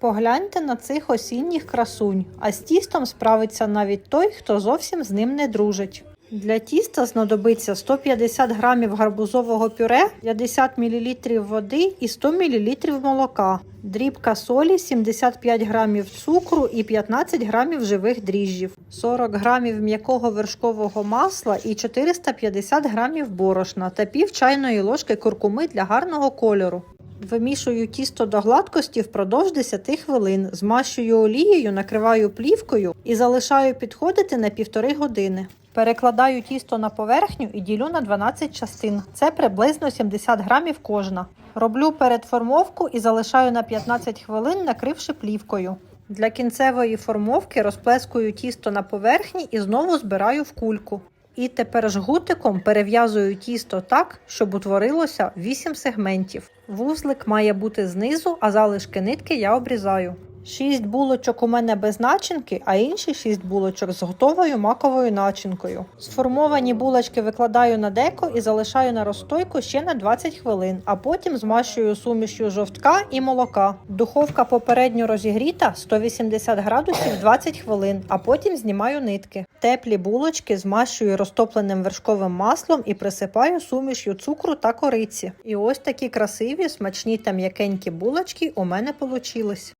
Погляньте на цих осінніх красунь, а з тістом справиться навіть той, хто зовсім з ним не дружить. Для тіста знадобиться 150 грамів гарбузового пюре, 50 мл води і 100 мл молока, дрібка солі, 75 грамів цукру і 15 грамів живих дріжджів, 40 грамів м'якого вершкового масла і 450 грамів борошна та пів чайної ложки куркуми для гарного кольору. Вимішую тісто до гладкості впродовж 10 хвилин, змащую олією, накриваю плівкою і залишаю підходити на півтори години. Перекладаю тісто на поверхню і ділю на 12 частин. Це приблизно 70 грамів кожна. Роблю передформовку і залишаю на 15 хвилин, накривши плівкою. Для кінцевої формовки розплескую тісто на поверхні і знову збираю в кульку. І тепер жгутиком перев'язую тісто так, щоб утворилося 8 сегментів. Вузлик має бути знизу, а залишки нитки я обрізаю. 6 булочок у мене без начинки, а інші 6 булочок з готовою маковою начинкою. Сформовані булочки викладаю на деко і залишаю на розстойку ще на 20 хвилин, а потім змащую сумішю жовтка і молока. Духовка попередньо розігріта 180 градусів 20 хвилин, а потім знімаю нитки. Теплі булочки змащую розтопленим вершковим маслом і присипаю сумішю цукру та кориці. І ось такі красиві, смачні та м'якенькі булочки у мене получились.